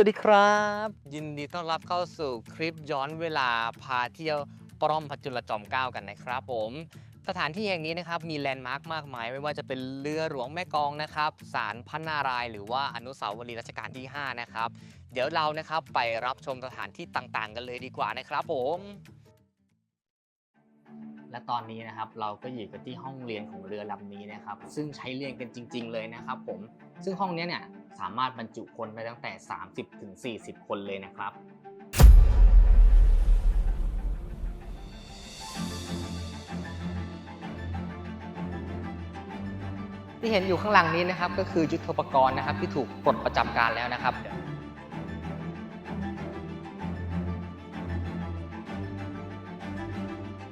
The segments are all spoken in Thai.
วัสดีครับ ยินดีต้อนรับเข้าสู่คลิปย้อนเวลาพาเที่ยวปล้อมพจุลจอมเกล้ากันนะครับผมสถานที่แห่งนี้นะครับมีแลนด์มาร์คมากมาย ไม่ว่าจะเป็นเรือหลวงแม่กองนะครับศาลพระนารายณ์หรือว่าอนุสาวรีย์รัชกาลที่ 5 นะครับ เดี๋ยวเรานะครับไปรับชมสถานที่ต่างๆ กันเลยดีกว่านะครับผม และตอนนี้นะครับเราก็อยู่กันที่ห้องเรียนของเรือลำนี้นะครับ ซึ่งใช้เรียนกันจริง ๆ เลยนะครับผมซึ่งห้องนี้เนี่ยสามารถบรรจุคนได้ตั้งแต่ 30ถึง40 คนเลยนะครับที่เห็นอยู่ข้างหลังนี้นะครับก็คือยุทธปกรณ์นะครับที่ถูกปลดประจำการแล้วนะครับ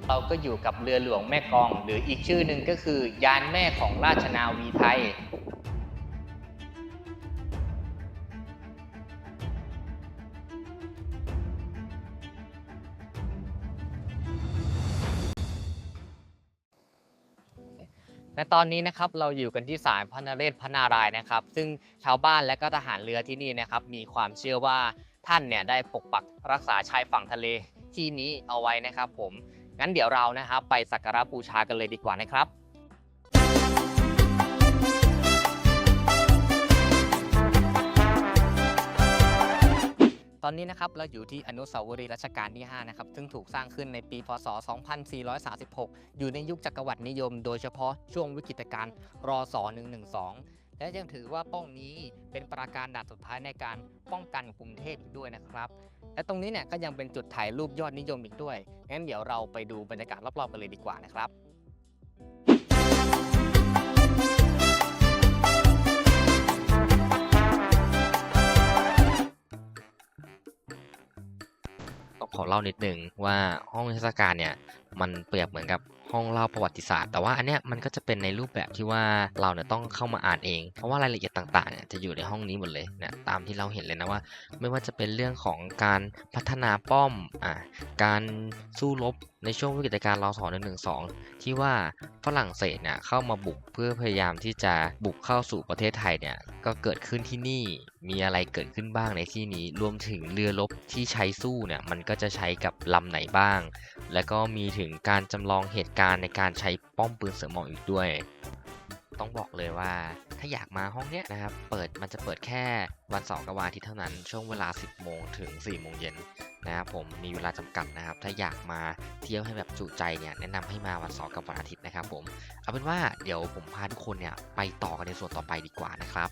เราก็อยู่กับเรือหลวงแม่กอง หรืออีกชื่อหนึ่งก็คือยานแม่ของราชนาวีไทย และตอนนี้นะครับเราอยู่กันที่ศาลพระนเรศพระนารายณ์นะครับ ซึ่งชาวบ้านและก็ทหารเรือที่นี่นะครับ มีความเชื่อว่าท่านเนี่ยได้ปกปักรักษาชายฝั่งทะเลที่นี้เอาไว้นะครับผม งั้นเดี๋ยวเรานะครับไปสักการะบูชากันเลยดีกว่านะครับตอนนี้นะครับเราอยู่ที่อนุสาวรีย์รัชกาลที่ 5 นะครับ ซึ่งถูกสร้างขึ้นในปี พศ 2436 อยู่ในยุคจักรวรรดินิยม โดยเฉพาะช่วงวิกฤตการณ์รอส112 และยังถือว่าป้องนี้เป็นปราการด่านสุดท้ายในการป้องกันกรุงเทพอีกด้วยนะครับ และตรงนี้เนี่ยก็ยังเป็นจุดถ่ายรูปยอดนิยมอีกด้วย งั้นเดี๋ยวเราไปดูบรรยากาศรอบๆกันเลยดีกว่านะครับขอเล่านิดนึงว่าห้องนิทรรศการเนี่ยมันเปรียบเหมือนกับ ห้องเล่าประวัติศาสตร์ แต่ว่าอันเนี้ยมันก็จะเป็นในรูปแบบที่ว่าเราเนี่ยต้องเข้ามาอ่านเอง เพราะว่ารายละเอียดต่างๆเนี่ยจะอยู่ในห้องนี้หมดเลยเนี่ยตามที่เราเห็นเลยนะว่า ไม่ว่าจะเป็นเรื่องของการพัฒนาป้อมอ่าการสู้รบในช่วงวิกฤตการณ์รศ112ที่ว่าฝรั่งเศสเนี่ยเข้ามาบุกเพื่อพยายามที่จะบุกเข้าสู่ประเทศไทยเนี่ยก็เกิดขึ้นที่นี่มีอะไรเกิดขึ้นบ้างในที่นี้ รวมถึงเรือรบที่ใช้สู้เนี่ยมันก็จะใช้กับลำไหนบ้าง แล้วก็มีถึงการจำลองเหตุการณ์ในการใช้ป้อมปืนเสือหมอบอีกด้วย ต้องบอกเลยว่าถ้าอยากมาห้องเนี้ยนะครับ เปิดมันจะเปิดแค่วันเสาร์กับวันอาทิตย์เท่านั้น ช่วงเวลา 10 โมงถึง 4 โมงเย็น นะครับผมมีเวลาจำกัดนะครับ ถ้าอยากมาเที่ยวให้แบบจุใจเนี่ยแนะนำให้มาวันเสาร์กับวันอาทิตย์นะครับผมเอาเป็นว่าเดี๋ยวผมพาทุกคนเนี่ยไปต่อกันในส่วนต่อไปดีกว่านะครับ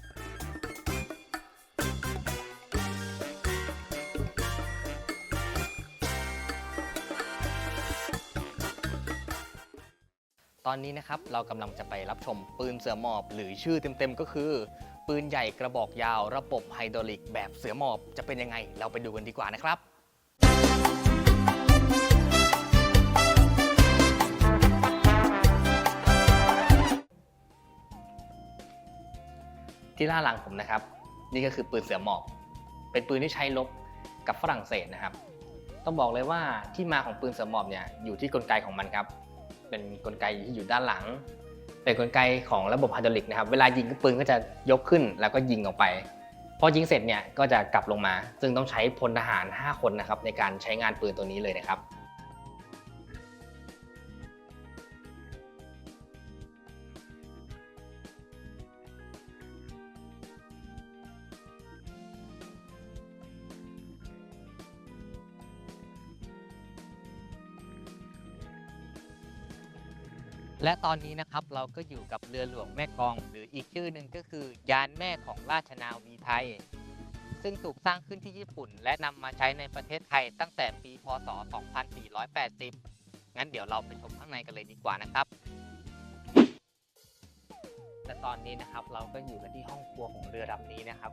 ตอนนี้นะครับเรากำลังจะไปรับชมปืนเสือหมอบ หรือชื่อเต็มๆก็คือ ปืนใหญ่กระบอกยาวระบบไฮดรอลิกแบบเสือหมอบจะเป็นยังไง เราไปดูกันดีกว่านะครับ ที่ด้าหลังผมนะครับ นี่ก็คือปืนเสือหมอบ เป็นปืนที่ใช้รบกับฝรั่งเศสนะครับ ต้องบอกเลยว่าที่มาของปืนเสือหมอบเนี่ยอยู่ที่กลไกของมันครับ เป็นกลไกที่อยู่ด้านหลัง เป็นกลไกของระบบไฮดรอลิกนะครับ เวลายิงปืนก็จะยกขึ้นแล้วก็ยิงออกไป พอยิงเสร็จเนี่ยก็จะกลับลงมา ซึ่งต้องใช้พลทหาร 5 คนนะครับในการใช้งานปืนตัวนี้เลยนะครับ และตอนนี้นะครับเราก็อยู่กับเรือหลวงแม่กอง หรืออีกชื่อหนึ่งก็คือยานแม่ของราชนาวีไทย ซึ่งถูกสร้างขึ้นที่ญี่ปุ่น และนำมาใช้ในประเทศไทยตั้งแต่ปีพศ 2480 งั้นเดี๋ยวเราไปชมข้างในกันเลยดีกว่านะครับและตอนนี้นะครับเราก็อยู่กันที่ห้องครัวของเรือลำนี้นะครับ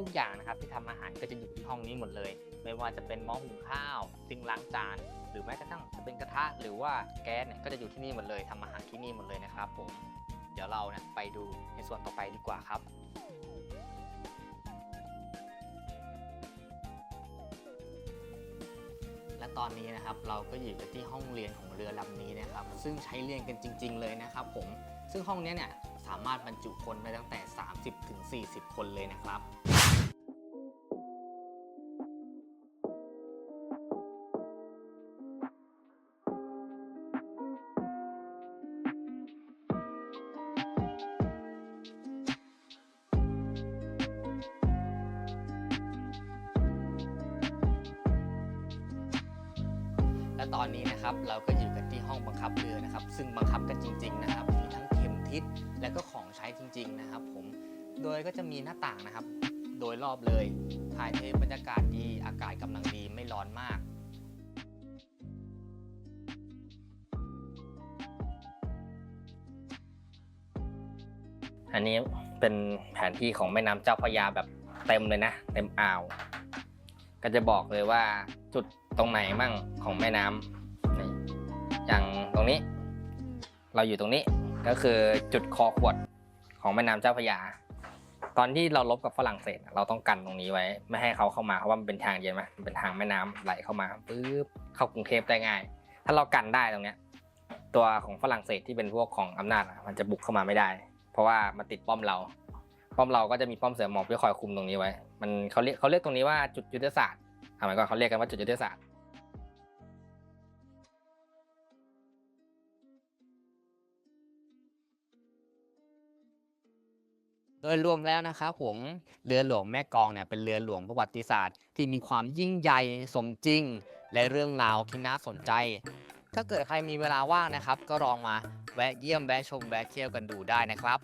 ทุกๆอย่างนะครับที่ทำอาหารก็จะอยู่ที่ห้องนี้หมดเลย ไม่ว่าจะเป็นหม้อหุงข้าวซิงล้างจาน หรือแม้กระทั่งจะเป็นกระทะหรือว่าแก๊สเนี่ยก็จะอยู่ที่นี่หมดเลยทำอาหารที่นี่หมดเลยนะครับผมเดี๋ยวเราเนี่ยไปดูในส่วนต่อไปดีกว่าครับและตอนนี้นะครับเราก็อยู่กันที่ห้องเรียนของเรือลำนี้นะครับ ซึ่งใช้เรียนกันจริง ๆ เลยนะครับผมซึ่งห้องนี้เนี่ยสามารถบรรจุคนได้ตั้งแต่ 30ถึง40 คนเลยนะครับ และตอนนี้นะครับเราก็อยู่กันที่ห้องบังคับเรือนะครับ ซึ่งบังคับกันจริง ๆ นะครับมีทั้งเข็มทิศและก็ของใช้จริง ๆ นะครับ ผมโดยก็จะมีหน้าต่างนะครับ โดยรอบเลยถ่ายเทบรรยากาศดีอากาศกำลังดีไม่ร้อนมากอันนี้เป็นแผนที่ของแม่น้ำเจ้าพระยาแบบเต็มเลยนะ เต็มอ่าว ก็จะบอกเลยว่าจุด ตรงไหนมั่งของแม่น้ำนี่อย่างตรงนี้ เราอยู่ตรงนี้ก็คือจุดคอขวดของแม่น้ำเจ้าพระยา ตอนที่เราลบกับฝรั่งเศส เราต้องกันตรงนี้ไว้ ไม่ให้เขาเข้ามาเพราะว่ามันเป็นทางเย็นไหมมันเป็นทางแม่น้ำไหลเข้ามาปุ๊บเข้ากรุงเทพได้ง่าย ถ้าเรากันได้ตรงเนี้ยตัวของฝรั่งเศสที่เป็นพวกของอำนาจอะมันจะบุกเข้ามาไม่ได้ เพราะว่ามันติดป้อมเรา ป้อมเราก็จะมีป้อมเสือหมอบที่คอยคุมตรงนี้ไว้ มันเขาเรียกเขาเรียกตรงนี้ว่าจุดยุทธศาสตร์ สมัยก่อนเขาเรียกกันว่าจุดยุทธศาสตร์โดยรวมแล้วนะครับผมเรือหลวงแม่กองเนี่ยเป็นเรือหลวงประวัติศาสตร์ ที่มีความยิ่งใหญ่สมจริง และเรื่องราวที่น่าสนใจ ถ้าเกิดใครมีเวลาว่างนะครับ ก็ลองมาแวะเยี่ยมแวะชมแวะเที่ยวกันดูได้นะครับ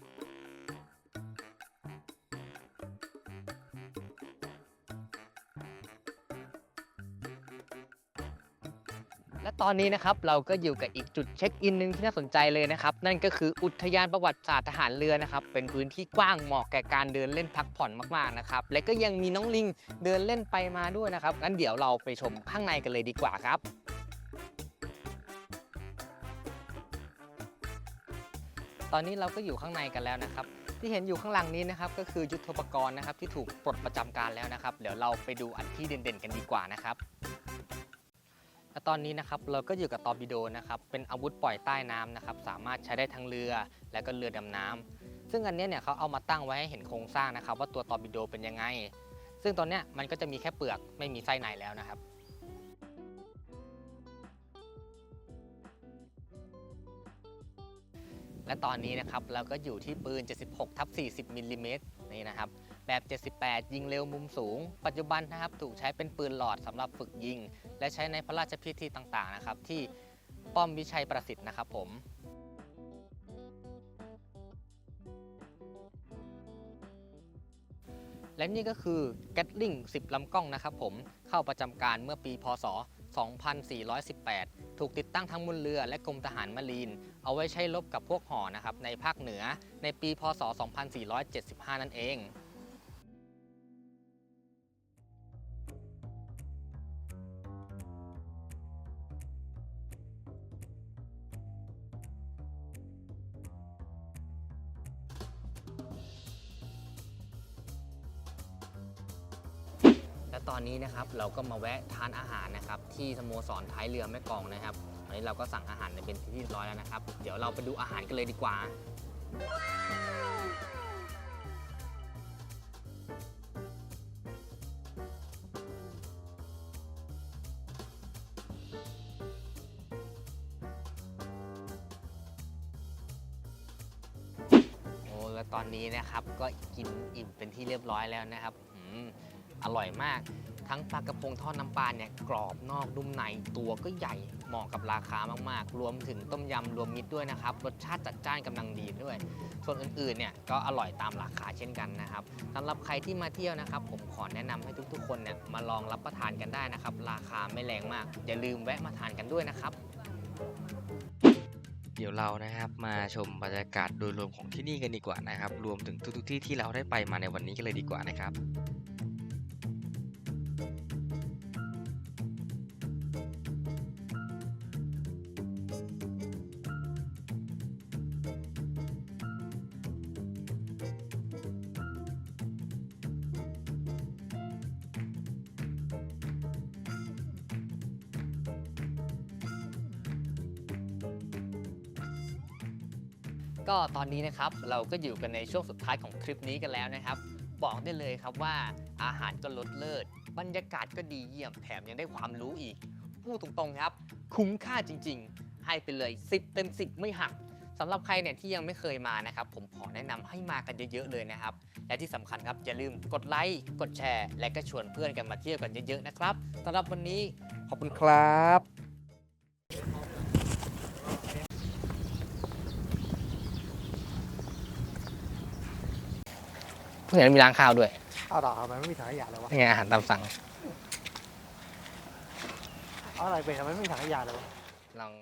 ตอนนี้นะครับเราก็อยู่กับอีกจุดเช็คอินหนึ่งที่น่าสนใจเลยนะครับ นั่นก็คืออุทยานประวัติศาสตร์ทหารเรือนะครับ เป็นพื้นที่กว้างเหมาะแก่การเดินเล่นพักผ่อนมากๆนะครับ และก็ยังมีน้องลิงเดินเล่นไปมาด้วยนะครับงั้นเดี๋ยวเราไปชมข้างในกันเลยดีกว่าครับตอนนี้เราก็อยู่ข้างในกันแล้วนะครับ ที่เห็นอยู่ข้างหลังนี้นะครับก็คือยุทธปกรณ์นะครับที่ถูกปลดประจำการแล้วนะครับ เดี๋ยวเราไปดูอันที่เด่นๆกันดีกว่านะครับ ตอนนี้นะครับเราก็อยู่กับตอร์ปิโดนะครับเป็นอาวุธปล่อยใต้น้ำนะครับสามารถใช้ได้ทั้งเรือ และก็เรือดำน้ำซึ่งอันนี้เนี่ยเขาเอามาตั้งไว้ให้เห็นโครงสร้างนะครับ ว่าตัวตอร์ปิโดเป็นยังไง ซึ่งตอนเนี้ยมันก็จะมีแค่เปลือกไม่มีไส้ในแล้วนะครับและตอนนี้นะครับเราก็อยู่ที่ปืน 76 ทับ 40มิลลิเมตร นี่นะครับ แบบ 78 ยิงเร็วมุมสูง ปัจจุบันนะครับถูกใช้เป็นปืนหลอดสำหรับฝึกยิง และใช้ในพระราชพิธีต่างๆนะครับ ที่ป้อมวิชัยประสิทธิ์นะครับผมและนี่ก็คือ Gatling 10 ลำกล้องนะครับผมเข้าประจำการเมื่อปีพศ 2418 ถูกติดตั้งทั้งบนเรือและกรมทหารมารีน เอาไว้ใช้ลบกับพวกหอนะครับในภาคเหนือในปีพศ 2475 นั่นเอง ตอนนี้นะครับเราก็มาแวะทานอาหารนะครับที่สโมสรท้ายเรือแม่กองนะครับอันนี้เราก็สั่งอาหารเป็นที่เรียบร้อยแล้วนะครับ เดี๋ยวเราไปดูอาหารกันเลยดีกว่าโอ้แล้วตอนนี้นะครับก็กินอิ่มเป็นที่เรียบร้อยแล้วนะครับอืม อร่อยมาก ทั้งปลากระพงทอดน้ำปลาเนี่ยกรอบนอกนุ่มในตัวก็ใหญ่เหมาะกับราคามากๆ รวมถึงต้มยำรวมมิตรด้วยนะครับ รสชาติจัดจ้านกำลังดีด้วย ส่วนอื่นๆเนี่ยก็อร่อยตามราคาเช่นกันนะครับสำหรับใครที่มาเที่ยวนะครับ ผมขอแนะนำให้ทุกๆ คนเนี่ยมาลองรับประทานกันได้นะครับ ราคาไม่แรงมาก อย่าลืมแวะมาทานกันด้วยนะครับเดี๋ยวเรานะครับมาชมบรรยากาศโดยรวมของที่นี่กันดีกว่านะครับ รวมถึงทุกๆที่ที่เราได้ไปมาในวันนี้กันเลยดีกว่านะครับ ก็ตอนนี้นะครับเราก็อยู่กันในช่วงสุดท้ายของคลิปนี้กันแล้วนะครับ บอกได้เลยครับว่าอาหารก็ลดเลิศบรรยากาศก็ดีเยี่ยมแถมยังได้ความรู้อีก พูดตรงๆครับ คุ้มค่าจริง ๆ ให้ไปเลย 10 เต็ม 10 ไม่หักสำหรับใครเนี่ยที่ยังไม่เคยมานะครับ ผมขอแนะนำให้มากันเยอะๆเลยนะครับ และที่สำคัญครับอย่าลืมกดไลค์กดแชร์ และก็ชวนเพื่อนกันมาเที่ยวกันเยอะๆนะครับสำหรับวันนี้ขอบคุณครับ เห็นมีร้านข้าวด้วยเอาดอกทำไมไม่มีถังขยะเลยวะนี่ไงอาหารตามสั่งเอาอะไรเป็นทำไมไม่มีถังขยะเลยวะลอง